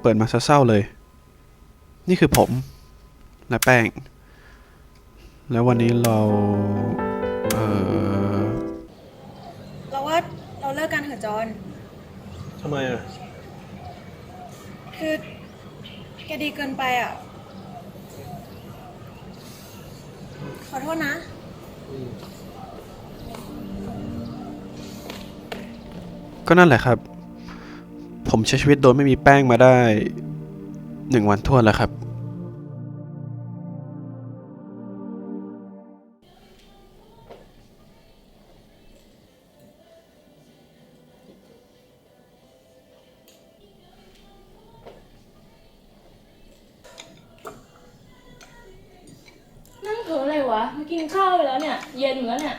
เปิดมาซะเศร้าเลย นี่คือผม และแป้ง แล้ววันนี้เรา เออเราว่าเราเลิกกันเถอะจอนทำไมอะ คือแกดีเกินไปอะ ขอโทษนะ ก็นั่นแหละครับ ผมใช้ชีวิตโดยไม่มีแป้งมาได้หนึ่งวันทั่วแล้วครับ นั่งเผลออะไรวะมากินข้าวไปแล้วเนี่ย เย็นเหมือนเนี่ย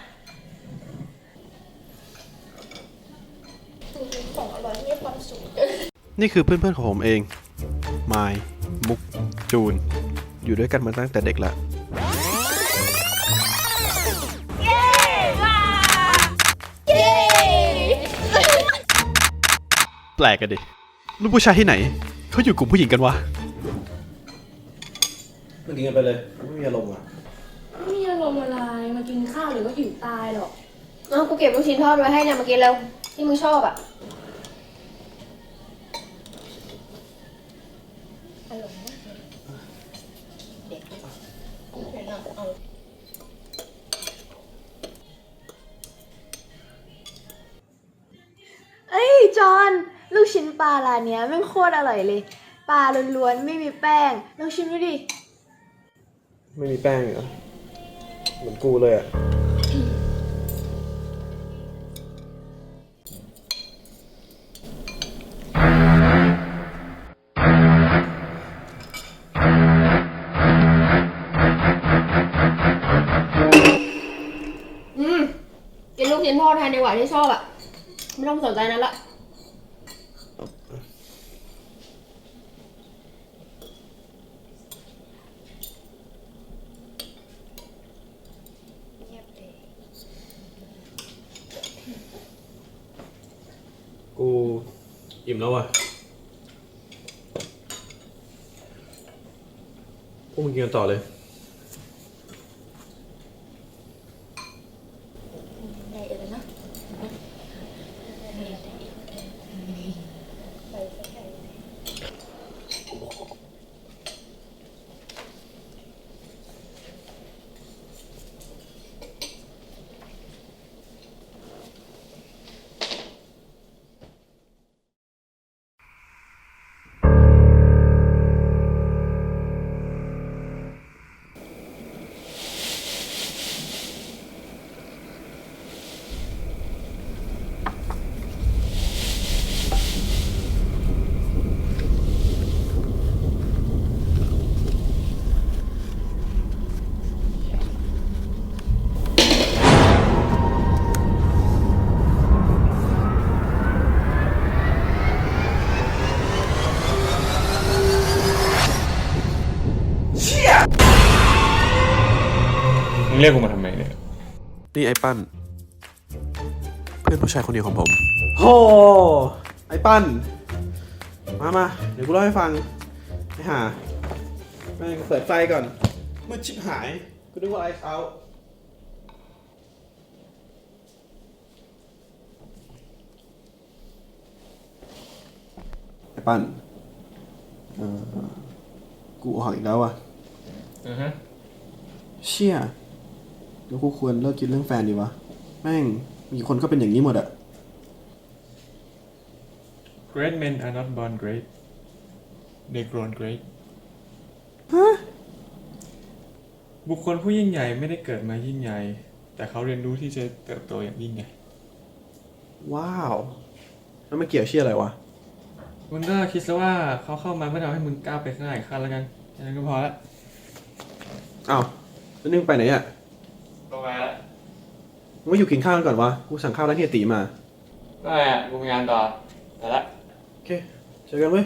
นี่คือเพื่อนๆของผมเองมายมุก จูน อยู่ด้วยกันมาตั้งแต่เด็กละแปลกกันดิ ลูกผู้ชายที่ไหน เขาอยู่กลุ่มผู้หญิงกันวะมากินกันไปเลย ไม่มีอารมณ์อะ ไม่มีอารมณ์อะไรมากินข้าวหรือว่าหิวตายหรอก เอากูเก็บลูกชิ้นทอดไว้ให้เนี่ยมากินเร็วที่มึงชอบอะ เอ้ยจอนลูกชิ้นปลาร้านเนี้ยแม่งโคตรอร่อยเลย ปลาล้วนๆไม่มีแป้งลองชิมดูดิ ไม่มีแป้งเหรอ เหมือนกูเลยอะ ดแทนดีกว่าที่ชอบอะไม่ต้องสนใจนั้นละกูอิ่มแล้วอะพวกมึงกินกันต่อเลย นี่ไอ้ปั้น เพื่อนผู้ชายคนเดียวของผมโหไอ้ปั้น มามาเดี๋ยวกูเล่าให้ฟัง ไอ้ห่าแม่งเปิดไฟก่อนมืดชิบหายกูนึกว่าไอ้เขาไอ้ปั้นเออกูออกอีกแล้วอะ อือฮะ เชี่ย แล้วกูควรเลิกคิดเรื่องแฟนดีวะ แม่ง มีคนก็เป็นอย่างนี้หมดอะ Great men are not born great they grown great บุคคลผู้ยิ่งใหญ่ไม่ได้เกิดมายิ่งใหญ่ แต่เขาเรียนรู้ที่จะเติบโตอย่างยิ่งใหญ่ว้าว แล้วมันเกี่ยวเชี่ยอะไรวะ มึงก็คิดซะว่าเขาเข้ามาเพื่อทำให้มึงก้าวไปข้างหน้าอีกขั้นแล้วกันแค่นั้นก็พอละ อ้าวแล้วนี่มึงไปไหนอะ ลงมาละมึงไม่อยู่กินข้าวกันก่อนวะ กูสั่งข้าวร้านเฮียตีมา ไม่อะกูมีงานต่อไปละ โอเค เจอกันเว้ย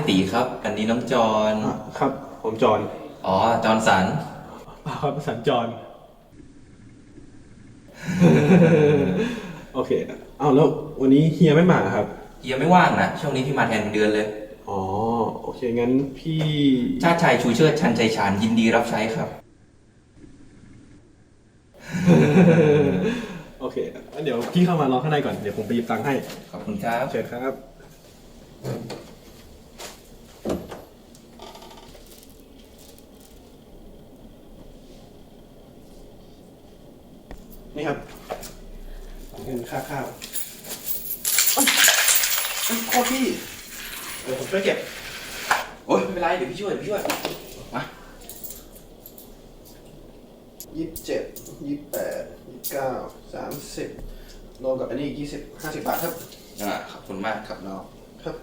จากร้านเฮยตีครับ อันนี้น้องจอนครับ ผมจอนอ๋อจอนสัน เปล่าครับสัญจร โอเคเอาแล้ววันนี้เฮียไม่มาเหรอครับ เฮียไม่ว่างนะช่วงนี้พี่มาแทนเป็นเดือนเลย อ๋อ โอเค งั้นพี่ชาติชัยชูเชิดชันชัยชาญยินดีรับใช้ครับ โอเคงั้นเดี๋ยวพี่เข้ามารอข้างในก่อน เดี๋ยวผมไปหยิบตังค์ให้ ขอบคุณครับ เชิญครับ นี่ครับเงินค่าข้าวเอ้ยเอ้ยโคตรพี่ เดี๋ยวผมช่วยเก็บ โอ๊ยไม่เป็นไร เดี๋ยวพี่ช่วยเดี๋ยวพี่ช่วย มา ยี่สิบเจ็ดยี่สิบแปดยี่สิบเก้าสามสิบรวมกับอันนี้อีกยี่สิ บห้าสิบบาทครับ อ่าขอบคุณมากครับน้องครับ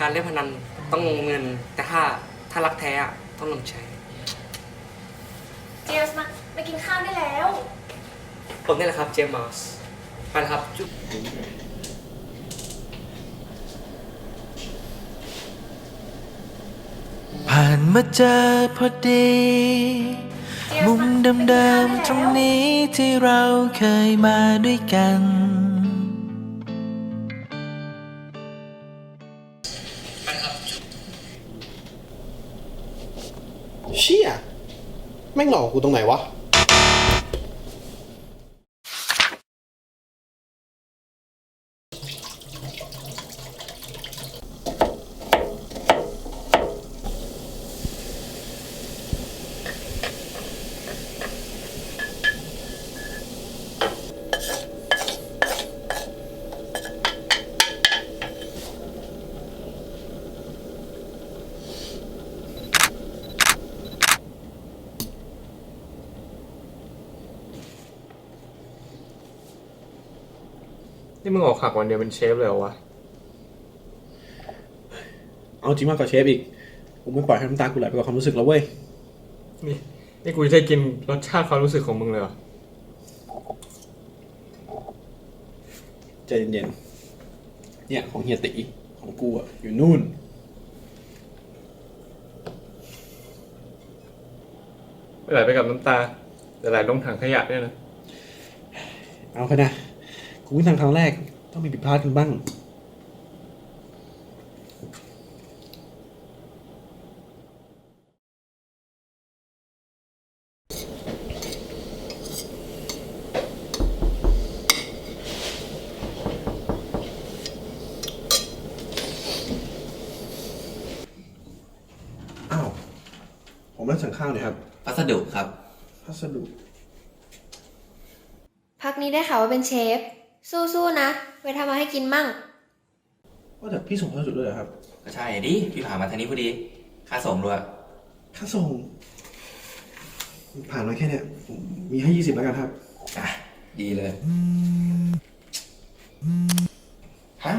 การเล่นพนันต้องลงเงิน แต่ถ้าถ้ารักแท้อะต้องลงใจเจมส์มามากินข้าวได้แล้ว ผมนี่แหละครับเจมส์มาสไปแล้วครับจุ๊บผ่านมาเจอพอดี มุมเดิมๆตรงนี้ที่เราเคยมาด้วยกัน ม่งหลอกกูตรงไหนวะ งออกหักวันเดียวเป็นเชฟเลยเหรอวะ เอาจริงมากกว่าเชฟอีก กูไม่ปล่อยให้น้ำตากูไหลไปกับความรู้สึกแล้วเว้ย นี่นี่กูจะได้กินรสชาติความรู้สึกของมึงเลยเหรอ ใจเย็นๆ เนี่ยของเฮียติของกูอะอยู่นู่น ไม่ไหลไปกับน้ำตาแต่ไหลลงถังขยะเนี่ยนะ เอาไปนะกู วิ่งทางครั้งแรกต้องมีผิดพลาดกันบ้าง อ้าว ผมรับสั่งข้าวหน่อยครับพัสดุครับ พัสดุ พักนี้ได้ข่าวว่าเป็นเชฟ สู้ๆนะ ไปทำมาให้กินมั่ง ว่าแต่พี่ส่งพัสดุด้วยเหรอครับ ก็ใช่ดิพี่ผ่านมาทางนี้พอดี ค่าส่งด้วยค่าส่ง ผ่านมาแค่เนี้ยผมมีให้ยี่สิบแล้วกันครับ อะดีเลยฮะ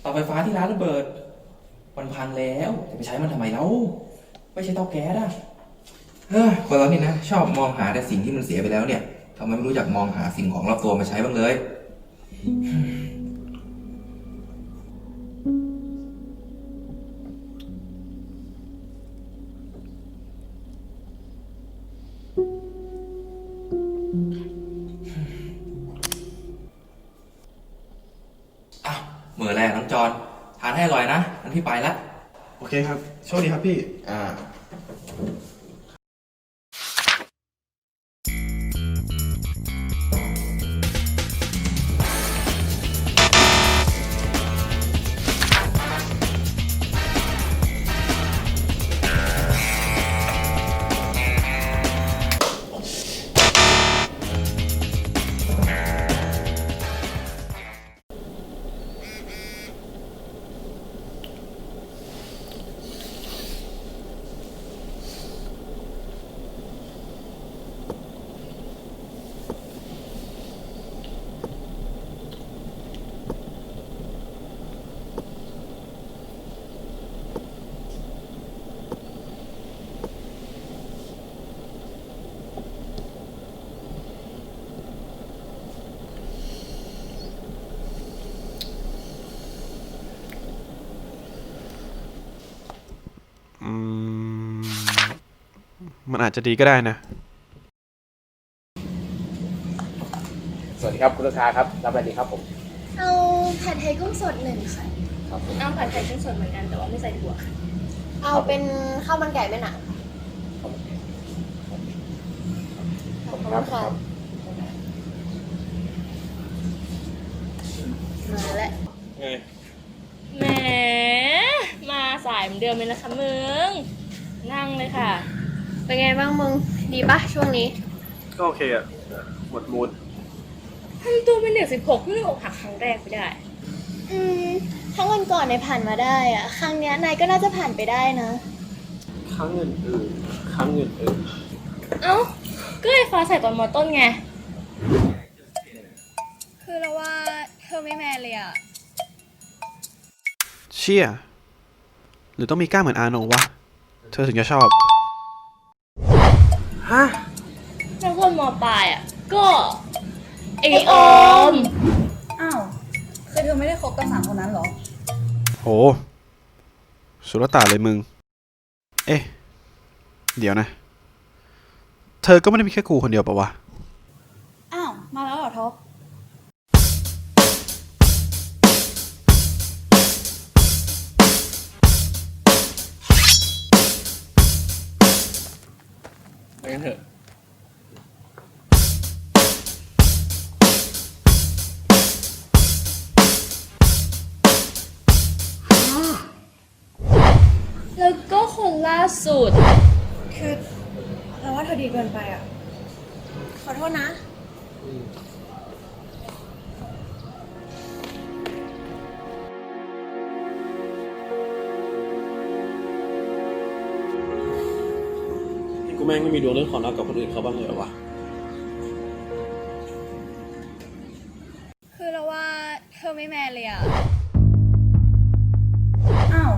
เตาไฟฟ้าที่ร้านระเบิด มันพังแล้วจะไปใช้มันทำไมเล่าไม่ใช่เตาแก๊สอะเฮ้ยคนเรานี่นะ ชอบมองหาแต่สิ่งที่มันเสียไปแล้วเนี่ยทำไมไม่รู้จักมองหาสิ่งของรอบตัวมาใช้บ้างเลย 平。 มันอาจจะดีก็ได้นะ สวัสดีครับคุณลูกค้าครับรับอะไรดีครับผมเอาผัดไทยกุ้งสดหนึ่งค่ะเอาผัดไทยกุ้งสดเหมือนกันแต่ว่าไม่ใส่ถั่วค่ะเอาเป็นข้าวมันไก่แม่หนังขอบคุณค่ะมาแล้วไงแหมมาสายเหมือนเดิมเลยนะคะมึง นั่งเลยค่ะ เป็นไงบ้างมึง ดีปะช่วงนี้ก็โอเคอะหมดมูดทำตัวเป็นเด็กสิบหกเพิ่งอกหักครั้งแรกไปได้ อืมครั้งวันก่อนๆนายผ่านมาได้อะครั้งเนี้ยนายก็น่าจะผ่านไปได้นะ ครั้งอื่นๆครั้งอื่นเอ้า ก็ไอ้ฟ้าใส่ตอนมอต้นไง คือเราว่าเธอไม่แมนเลยอะๆเชี่ยหรือต้องมีกล้ามเหมือนอาโนวะ เธอถึงจะชอบ ฮะนักเรียนมปลายอะ ก็ไอออม อ้าวคือเธอไม่ได้คบกับสามคนนั้นเหรอ โห สุรตานเลยมึง เอ๊ะ เดี๋ยวนะ เธอก็ไม่ได้มีแค่กูคนเดียวปะวะ อ้าว มาแล้วเหรอทบไป กันเถอะแล้วก็คนล่าสุด คือเราว่าเธอดีเกินไปอะขอโทษนะ แม่งไม่มีดวงเรื่องของรักกับคนอื่นเขาบ้างเลยเหรอวะ คือเราว่าเธอไม่แมนเลยอะอ้าว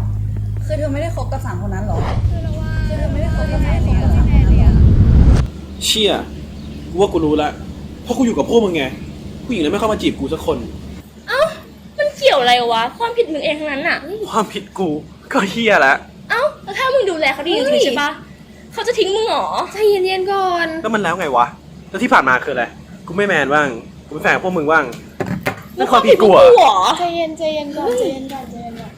คือเธอไม่ได้คบกับสามคนนั้นเหรอ คือเราว่าคือเธอไม่ได้คบกับสามคนนั้นไม่แมนเลยอะเชี่ยกูว่ากูรู้ละ เพราะกูอยู่กับพวกมึงไง ผู้หญิงเลยไม่เข้ามาจีบกูสักคน เอ้า มันเกี่ยวอะไรวะ ความผิดมึงเองทั้งนั้นน่ะความผิดกูก็เฮียละ เอ้าแล้วถ้ามึงดูแลเขาดีจริงๆใช่ปะ เขาจะทิ้งมึงเหรอใจเย็นๆก่อน แล้วมันแล้วไงวะ แล้วที่ผ่านมาคืออะไร กูไม่แมนบ้าง กูเป็นแฟนกับพวกมึงบ้างนั่นความผิดกูเหรอเหรอ ใจเย็นใจเย็นก่อนใจเย็นก่อนใจเย็นก่อน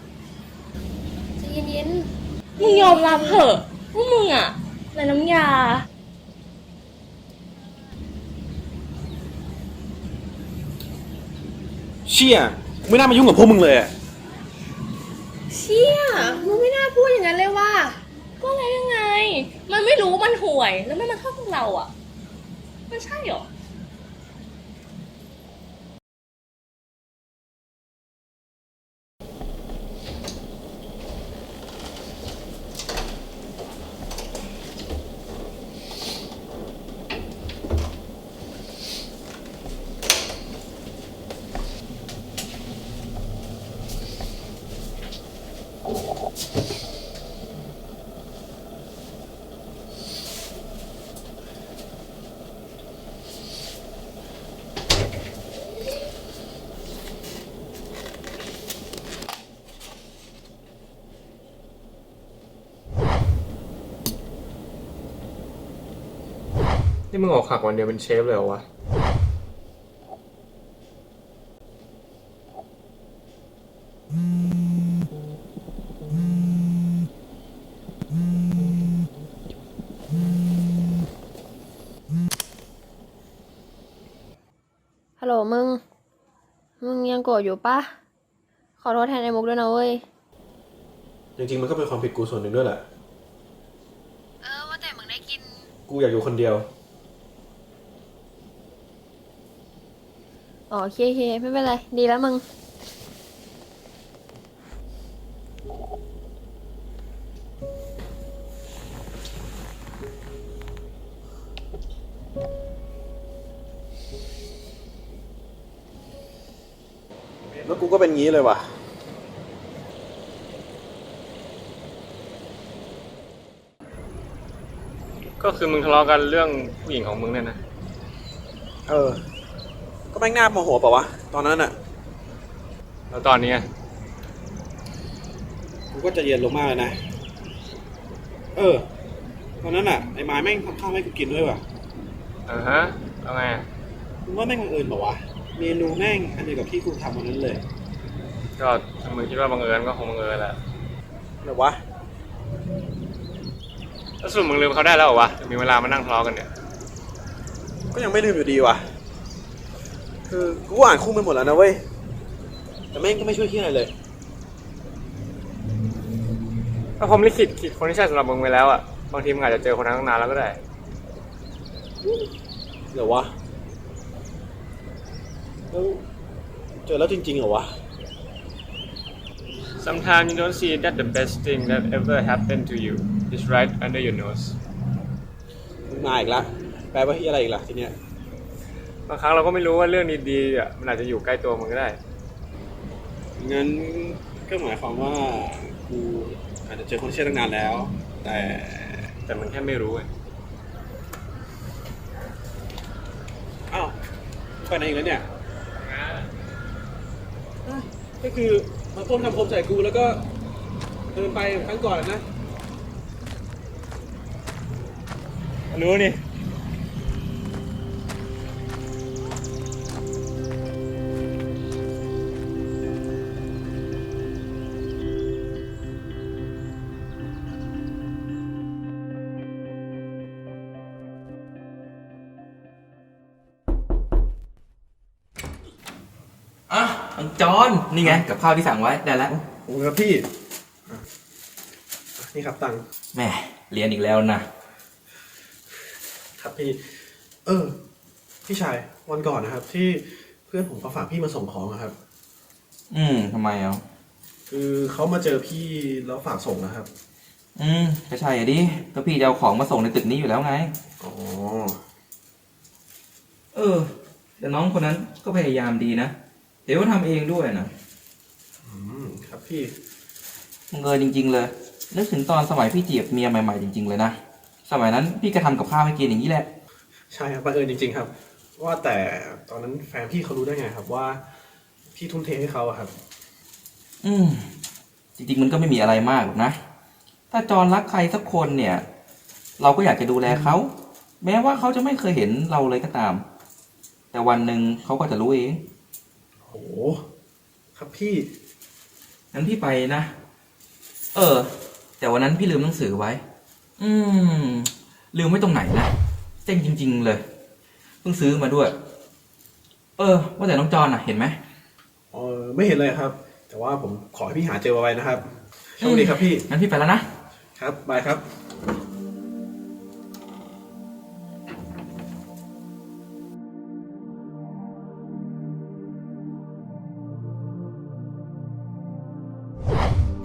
ใจเย็นมึงยอมรับเถอะว่ามึงอะในน้ำยา เชี่ยไม่น่ามายุ่งกับพวกมึงเลยอะๆเชี่ยมึงไม่น่าพูดอย่างนั้นเลยว่ะ ก็แล้วยังไง มันไม่รู้มันห่วยแล้วไม่มาเข้าพวกเราอะมันใช่หรอ มึงออกหักวันเดียวเป็นเชฟเลยเหรอวะ ฮัลโหลมึง มึงยังโกรธอยู่ปะ ขอโทษแทนไอ้มุกด้วยนะเว้ย จริงๆ มันก็เป็นความผิดกูส่วนหนึ่งด้วยแหละ เออว่าแต่มึงได้กิน กูอยากอยู่คนเดียว อ๋อโอเคโอเคไม่เป็นไร ดีแล้วมึง แล้วกูก็เป็นงี้เลยว่ะ ก็คือมึงทะเลาะกันเรื่องผู้หญิงของมึงเนี่ยนะ เออก็ แม่งน่าโมโหเปล่าวะ ตอนนั้นอะแล้วตอนนี้อะกูก็ใจะเย็นลงมากเลยนะ เออ ตอนนั้นอะไอ้ไม้แม่งทำข้าวให้กูกินด้วยว่ะอ่าฮะเอาไงอะมึงว่าแม่งบังเอิญเปล่าวะ เมนูแม่งอันเดียวกับที่กูทำวันนั้นเลย ก็ถ้ามึงคิดว่าบังเอิญก็คงบังเอิญแหละหรือวะแล้วสรุดมึงลืมเขาได้แล้วเหรอวะ มีเวลามานั่งทะเลาะกันเนี่ย ก็ยังไม่ลืมอยู่ดีว่ะ คือกูก็อ่านคู่มันหมดแล้วนะเว้ย แต่แม่งก็ไม่ช่วยที่อะไรเลย ถ้าผมลิขิตขีดคนที่ใช่สำหรับมึงไว้แล้วอะบางทีมึงอาจจะเจอคนนั้นตั้งนานแล้วก็ได้เหรอวะ แล้วเจอแล้วจริงๆเหรอวะ Sometimes you don't see that the best thing that ever happened to you is right under your nose มึงมาอีกละแปลว่าที่อะไรอีกล่ะทีเนี้ย บางครั้งเราก็ไม่รู้ว่าเรื่องดีๆอะมันอาจจะอยู่ใกล้ตัวมึงก็ได้ งั้นก็หมายความว่ากูอาจจะเจอคนที่ใช่ตั้งนานแล้ว แต่แต่มึงแค่ไม่รู้ไงอ้าวไปไหนอีกแล้วเนี่ยอะก็คือมาพ่นคำคมใส่กูแล้วก็เดินไปครั้งก่อนอะนะ รู้นี่ อะอังจอนนี่ไงกับข้าวที่สั่งไว้ได้แล้วขอบคุณครับพี่อะนี่ครับตังค์แหม่เรียนอีกแล้วนะครับพี่ เออ พี่ชายวันก่อนนะครับ ที่เพื่อนผมเขาฝากพี่มาส่งของอะครับ อืมทำไมอะคือเขามาเจอพี่แล้วฝากส่งนะครับ อืมก็ใช่อะดิก็พี่จะเอาของมาส่งในตึกนี้อยู่แล้วไง อ๋อ เออ แต่น้องคนนั้นก็พยายามดีนะ เดี๋ยวก็ทำเองด้วยนะอืมครับพี่มึงเอิญจริง ๆ เลยนึกถึงตอนสมัยพี่จีบเมียใหม่ๆจริง ๆ เลยนะ สมัยนั้นพี่ก็ทำกับข้าวให้กินอย่างนี้แหละ ใช่ครับบังเอิญจริง ๆ ครับ ว่าแต่ตอนนั้นแฟนพี่เขารู้ได้ไงครับว่า พี่ทุ่มเทให้เขาอะครับ อืม จริง ๆ มันก็ไม่มีอะไรมากหรอกนะ ถ้าจอนรักใครสักคนเนี่ยมเราก็อยากจะดูแลเขา แม้ว่าเขาจะไม่เคยเห็นเราเลยก็ตาม แต่วันหนึ่งเขาก็จะรู้เอง โห ครับพี่ งั้นพี่ไปนะ เออ แต่วันนั้นพี่ลืมหนังสือไว้ อืม ลืมไว้ตรงไหนนะเจ๊งจริง ๆ เลย เพิ่งซื้อมาด้วย เออ ว่าแต่น้องจอนอะ เห็นไหมเออไม่เห็นเลยครับ แต่ว่าผมขอให้พี่หาเจอไว้นะครับโชคดีครับพี่ งั้นพี่ไปแล้วนะ ครับบายครับ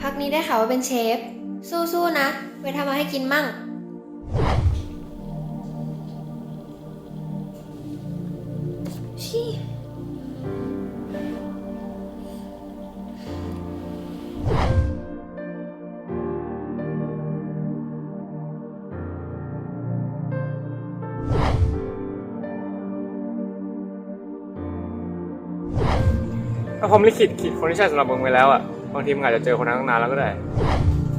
พักนี้ได้ข่าวว่าเป็นเชฟ สู้ๆนะ ไปทำมาให้กินมั่ง ชี่ถ้าผมลิขิตขีดคนที่ใช่สำหรับมึงไว้แล้วอะ บางทีมึงอาจจะเจอคนนั้นตั้งนานแล้วก็ได้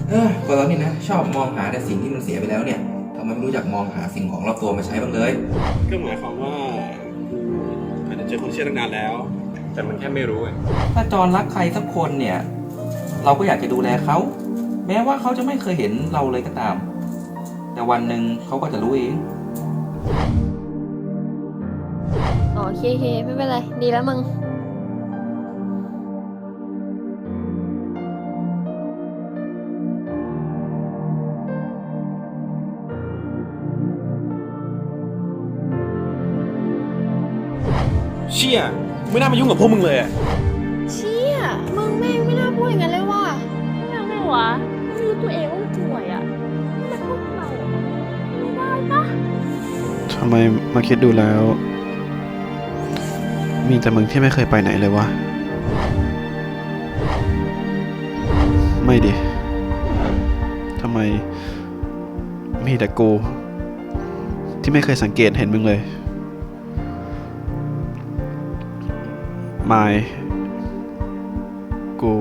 เออคนเรานี่นะ ชอบมองหาแต่สิ่งที่มันเสียไปแล้วเนี่ยทำไมไม่รู้จักมองหาสิ่งของรอบตัวมาใช้บ้างเลย ก็หมายความว่าอาจจะเจอคนที่ใช่ตั้งนานแล้ว แต่มันแค่ไม่รู้ไงถ้าจอนรักใครสักคนเนี่ย เราก็อยากจะดูแลเขา แม้ว่าเขาจะไม่เคยเห็นเราเลยก็ตาม แต่วันหนึ่งเขาก็จะรู้เอง อ๋อโอเคโอเคไม่เป็นไร ดีแล้วมึง เชี่ยไม่น่ามายุ่งกับพวกมึงเลยอะเชี่ยมึงแม่งไม่น่าพูดอย่างนั้นเลยว่ะไม่เอาไม่วะไม่รู้ตัวเองว่ามันป่วยอะแต่พวกเราไม่ได้ปะทำไมมาคิดดูแล้ว มีแต่มึงที่ไม่เคยไปไหนเลยวะ ไม่ดิทำไมมีแต่กู ที่ไม่เคยสังเกตเห็นมึงเลย มายกู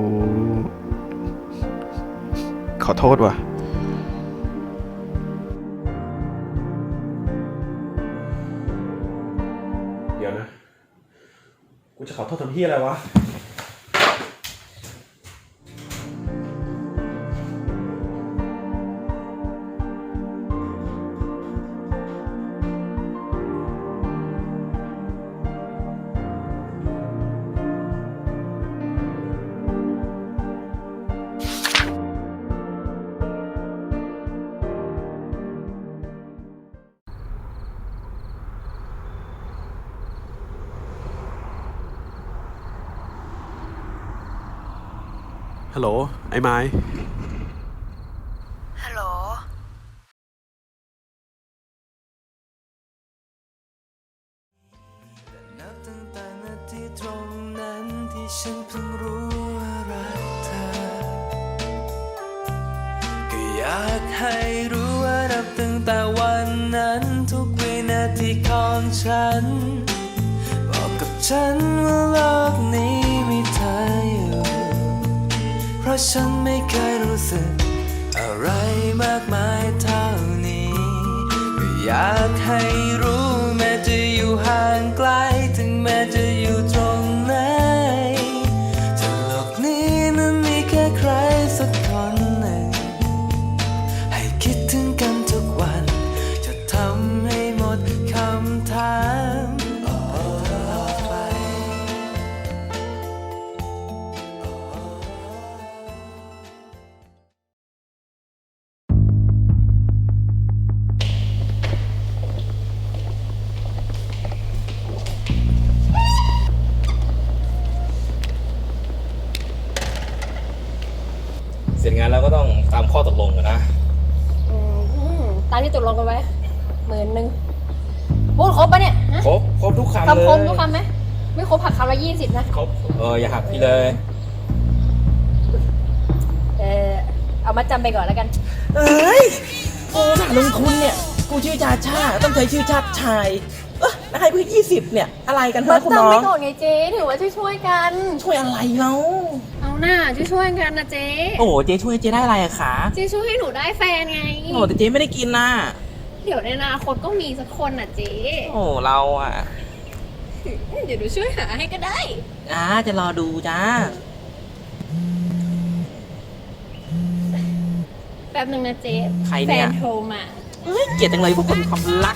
ขอโทษว่ะเดี๋ยวนะ กูจะขอโทษทำเฮียอะไรวะ ฮัลโหล ไอ้ไม้ ออย่าหักพี่เลย เออเอามาจำไปก่อนแล้วกัน เอ้ยกูถามลงทุนเนี่ย กูชื่อชาชาต้องใช้ชื่อชาติชาย เออแล้วให้เพื่อยี่สิบเนี่ย อะไรกันมาฮะคุณจำน้อไปง ก่อนไงเจ๊ถือว่าช่วยๆกัน ช่วยอะไรเราเอาหน้าช่วยๆกันนะเจ๊โอ้โหเจ๊ช่วยเจ๊ได้อะไรอะคะเจ๊ช่วยให้หนูได้แฟนไง โอ้แต่เจ๊ไม่ได้กินน่ะเดี๋ยวในอนาคตก็มีสักคนน่ะเจ๊โอ้เราอะเดี๋ยวหนูช่วยหาให้ก็ได้ อ่าจะรอดูจ้า แป๊บหนึ่งนะเจ๊ใครแฟเนี่ยนโทรมา เอ้ยเกลียดจังเลยพวกคนมีความรัก